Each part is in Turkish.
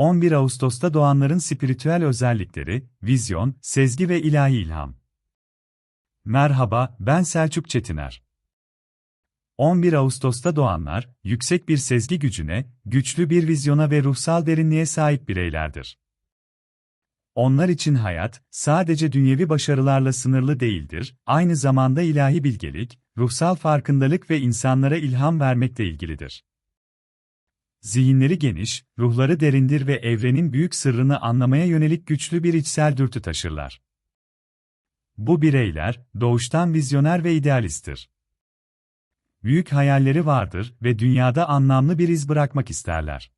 11 Ağustos'ta doğanların spiritüel özellikleri, vizyon, sezgi ve ilahi ilham. Merhaba, ben Selçuk Çetiner. 11 Ağustos'ta doğanlar, yüksek bir sezgi gücüne, güçlü bir vizyona ve ruhsal derinliğe sahip bireylerdir. Onlar için hayat, sadece dünyevi başarılarla sınırlı değildir, aynı zamanda ilahi bilgelik, ruhsal farkındalık ve insanlara ilham vermekle ilgilidir. Zihinleri geniş, ruhları derindir ve evrenin büyük sırrını anlamaya yönelik güçlü bir içsel dürtü taşırlar. Bu bireyler, doğuştan vizyoner ve idealisttir. Büyük hayalleri vardır ve dünyada anlamlı bir iz bırakmak isterler.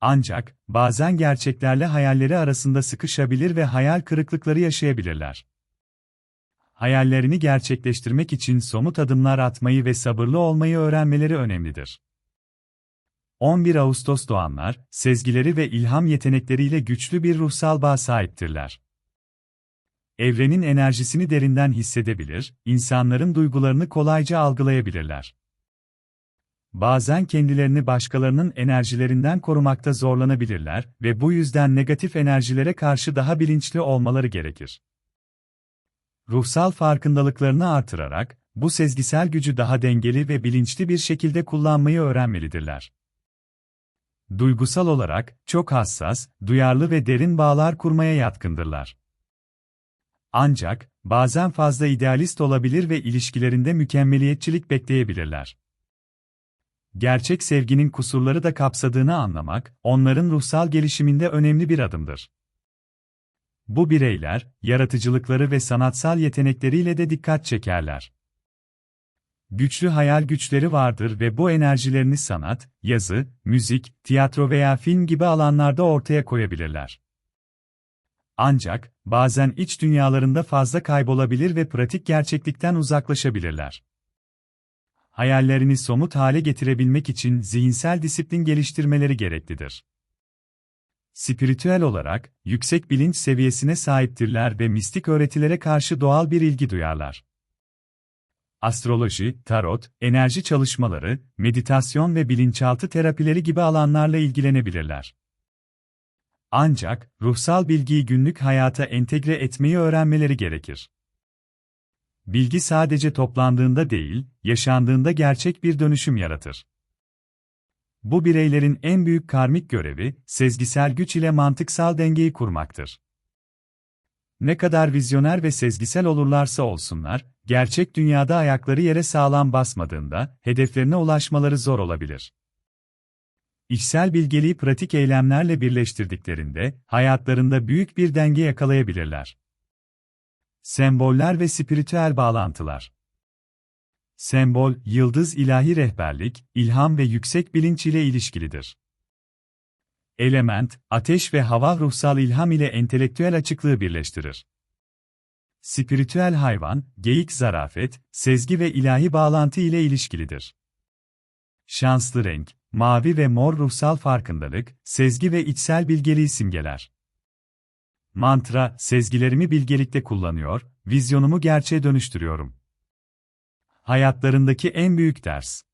Ancak, bazen gerçeklerle hayalleri arasında sıkışabilir ve hayal kırıklıkları yaşayabilirler. Hayallerini gerçekleştirmek için somut adımlar atmayı ve sabırlı olmayı öğrenmeleri önemlidir. 11 Ağustos doğanlar, sezgileri ve ilham yetenekleriyle güçlü bir ruhsal bağ sahiptirler. Evrenin enerjisini derinden hissedebilir, insanların duygularını kolayca algılayabilirler. Bazen kendilerini başkalarının enerjilerinden korumakta zorlanabilirler ve bu yüzden negatif enerjilere karşı daha bilinçli olmaları gerekir. Ruhsal farkındalıklarını artırarak, bu sezgisel gücü daha dengeli ve bilinçli bir şekilde kullanmayı öğrenmelidirler. Duygusal olarak, çok hassas, duyarlı ve derin bağlar kurmaya yatkındırlar. Ancak, bazen fazla idealist olabilir ve ilişkilerinde mükemmeliyetçilik bekleyebilirler. Gerçek sevginin kusurları da kapsadığını anlamak, onların ruhsal gelişiminde önemli bir adımdır. Bu bireyler, yaratıcılıkları ve sanatsal yetenekleriyle de dikkat çekerler. Güçlü hayal güçleri vardır ve bu enerjilerini sanat, yazı, müzik, tiyatro veya film gibi alanlarda ortaya koyabilirler. Ancak, bazen iç dünyalarında fazla kaybolabilir ve pratik gerçeklikten uzaklaşabilirler. Hayallerini somut hale getirebilmek için zihinsel disiplin geliştirmeleri gereklidir. Spiritüel olarak, yüksek bilinç seviyesine sahiptirler ve mistik öğretilere karşı doğal bir ilgi duyarlar. Astroloji, tarot, enerji çalışmaları, meditasyon ve bilinçaltı terapileri gibi alanlarla ilgilenebilirler. Ancak, ruhsal bilgiyi günlük hayata entegre etmeyi öğrenmeleri gerekir. Bilgi sadece toplandığında değil, yaşandığında gerçek bir dönüşüm yaratır. Bu bireylerin en büyük karmik görevi, sezgisel güç ile mantıksal dengeyi kurmaktır. Ne kadar vizyoner ve sezgisel olurlarsa olsunlar, gerçek dünyada ayakları yere sağlam basmadığında, hedeflerine ulaşmaları zor olabilir. İçsel bilgeliği pratik eylemlerle birleştirdiklerinde, hayatlarında büyük bir denge yakalayabilirler. Semboller ve spiritüel bağlantılar Sembol, yıldız ilahi rehberlik, ilham ve yüksek bilinç ile ilişkilidir. Element, ateş ve hava ruhsal ilham ile entelektüel açıklığı birleştirir. Spiritüel hayvan, geyik zarafet, sezgi ve ilahi bağlantı ile ilişkilidir. Şanslı renk, mavi ve mor ruhsal farkındalık, sezgi ve içsel bilgeliği simgeler. Mantra, sezgilerimi bilgelikte kullanıyor, vizyonumu gerçeğe dönüştürüyorum. Hayatlarındaki en büyük ders.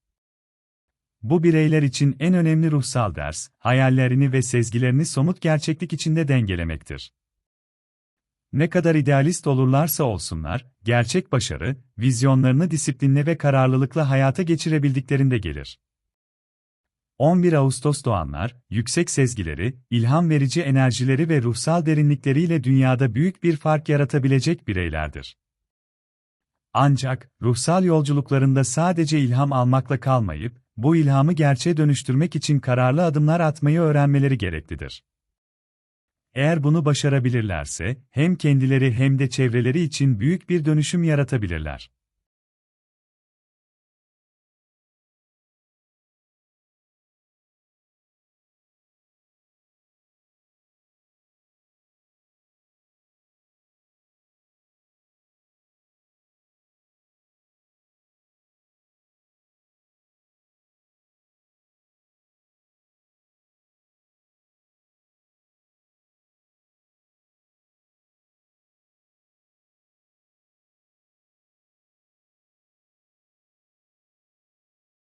Bu bireyler için en önemli ruhsal ders, hayallerini ve sezgilerini somut gerçeklik içinde dengelemektir. Ne kadar idealist olurlarsa olsunlar, gerçek başarı, vizyonlarını disiplinle ve kararlılıkla hayata geçirebildiklerinde gelir. 11 Ağustos doğanlar, yüksek sezgileri, ilham verici enerjileri ve ruhsal derinlikleriyle dünyada büyük bir fark yaratabilecek bireylerdir. Ancak, ruhsal yolculuklarında sadece ilham almakla kalmayıp, bu ilhamı gerçeğe dönüştürmek için kararlı adımlar atmayı öğrenmeleri gereklidir. Eğer bunu başarabilirlerse, hem kendileri hem de çevreleri için büyük bir dönüşüm yaratabilirler.